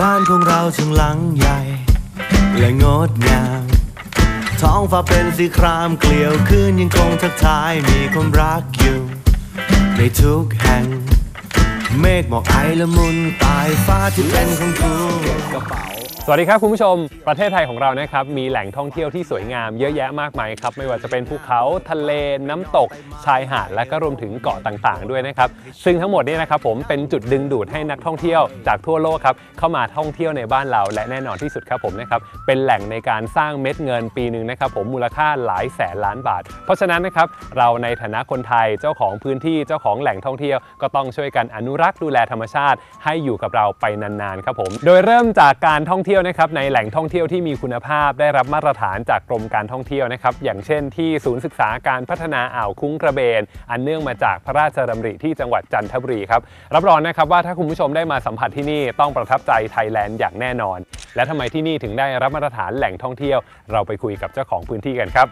บ้านของเราช่างหลังใหญ่ และงดงาม ท้องฟ้าเป็นสีครามเกลียวคืนยังคงทักทายมีคนรักอยู่ ในทุกแห่ง เมฆหมอกไอละมุนตายฟ้าที่เป็นของกู สวัสดีครับคุณผู้ชม ประเทศไทยของเรานะครับมีแหล่งท่องเที่ยวที่สวยงามเยอะแยะมากมายครับไม่ว่าจะเป็นภูเขาทะเลน้ำตก ชายหาดและก็รวมถึงเกาะต่างๆ ด้วยนะครับซึ่งทั้งหมดนี้นะครับผมเป็นจุดดึงดูดให้นักท่องเที่ยวจากทั่วโลกครับเข้ามาท่องเที่ยวในบ้านเรา และแน่นอนที่สุดครับผมนะครับเป็นแหล่งในการสร้างเม็ดเงินปีหนึ่งนะครับผมมูลค่าหลายแสนล้านบาท เพราะฉะนั้นนะครับเราในฐานะคนไทยเจ้าของพื้นที่เจ้าของแหล่งท่องเที่ยว ก็ต้องช่วยกันอนุรักษ์ดูแลธรรมชาติ ให้อยู่กับเราไปนานๆครับผมโดยเริ่มจากการท่องเที่ยวนะครับในแหล่งท่องเที่ยวที่มีคุณภาพได้รับมาตรฐานจากกรมการท่องเที่ยวนะครับอย่างเช่นที่ศูนย์ศึกษาการพัฒนาอ่าวคุ้งกระเบน อันเนื่องมาจากพระราชดำริที่จังหวัดจันทบุรีครับรับรองนะครับว่าถ้าคุณผู้ชมได้มาสัมผัสที่นี่ต้องประทับใจไทยแลนด์อย่างแน่นอน และทำไมที่นี่ถึงได้รับมาตรฐานแหล่งท่องเที่ยว เราไปคุยกับเจ้าของพื้นที่กันครับ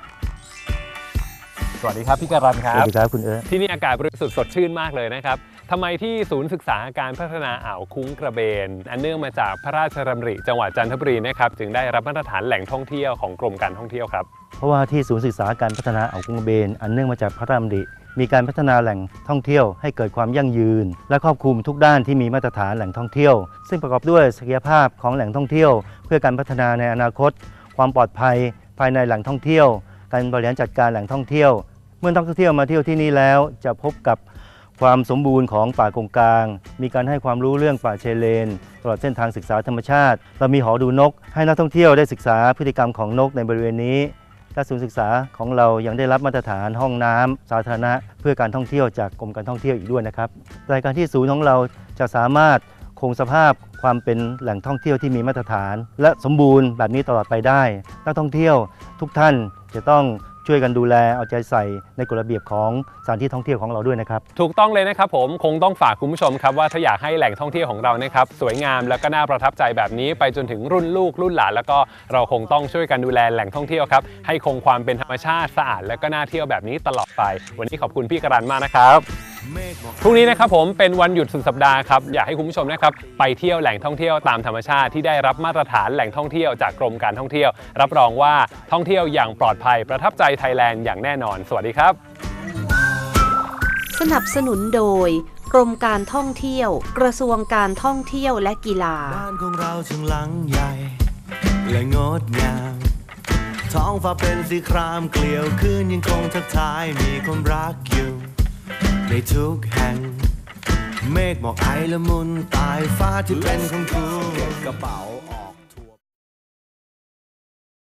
สวัสดีครับพี่การันคสรัวับสดีครับคุณเอิร์ธที่นี่อากาศบริสุทธิ์สดชื่นมากเลยนะครับ ทำไมที่ศูนย์ศึกษาการพัฒนาอ่าวคุ้งกระเบน อันเนื่องมาจากพระราชดำริจังหวัดจันทบุรีนะครับจึงได้รับมาตรฐานแหล่งท่องเที่ยวของกรมการท่องเที่ยวครับ เพราะว่าที่ศูนย์ศึกษาการพัฒนาอ่าวกรุงกระเบน อันเนื่องมาจากพระราชดำริมีการพัฒนาแหล่งท่องเที่ยวให้เกิดความยั่งยืน และครอบคลุมทุกด้านที่มีมาตรฐานแหล่งท่องเที่ยว ซึ่งประกอบด้วยศักยภาพของแหล่งท่องเที่ยว เพื่อการพัฒนาในอนาคต ความปลอดภัย ภายในแหล่งท่องเที่ยว การบริหารจัดการแหล่งท่องเที่ยว เมื่อนักท่องเที่ยวมาเที่ยวที่นี่แล้ว จะพบกับ ความสมบูรณ์ของป่ากงกลาง มีการให้ความรู้เรื่องป่าเชเลน ตลอดเส้นทางศึกษาธรรมชาติ เรามีหอดูนก ให้นักท่องเที่ยวได้ศึกษาพฤติกรรมของนกในบริเวณนี้และศูนย์ศึกษาของเรายังได้รับมาตรฐานห้องน้ำสาธารณะ เพื่อการท่องเที่ยวจากกรมการท่องเที่ยวอีกด้วยนะครับรายการที่ศูนย์ของเราจะสามารถคงสภาพความเป็นแหล่งท่องเที่ยวที่มีมาตรฐาน และสมบูรณ์แบบนี้ตลอดไปได้ นักท่องเที่ยวทุกท่านจะต้อง ช่วยกันดูแลเอาใจใส่ในกฎระเบียบของสถานที่ท่องเที่ยวของเราด้วยนะครับ ถูกต้องเลยนะครับผมคงต้องฝากคุณผู้ชมครับว่าถ้าอยากให้แหล่งท่องเที่ยวของเรานะครับสวยงามแล้วก็น่าประทับใจแบบนี้ ไปจนถึงรุ่นลูกรุ่นหลานแล้วก็เราคงต้องช่วยกันดูแลแหล่งท่องเที่ยวครับให้คงความเป็นธรรมชาติสะอาด และก็น่าเที่ยวแบบนี้ตลอดไป วันนี้ขอบคุณพี่กรันมากนะครับ พรุ่งนี้นะครับผมเป็นวันหยุดสุดสัปดาห์ครับอยากให้คุณผู้ชมนะครับไปเที่ยวแหล่งท่องเที่ยวตามธรรมชาติที่ได้รับมาตรฐานแหล่งท่องเที่ยวจากกรมการท่องเที่ยว รับรองว่าท่องเที่ยวอย่างปลอดภัยประทับใจไทยแลนด์อย่างแน่นอน สวัสดีครับ สนับสนุนโดย กรมการท่องเที่ยว กระทรวงการท่องเที่ยวและกีฬา บ้านของเราช่างหลังใหญ่ และงดงามท้องฟ้าเป็นสีครามเกลียวคืนยังคงทักทายมีความรักอยู่ ในทุกแห่ง เมฆหมอกไอละมุนตายฟ้าที่เป็นของกูกระเป๋าออก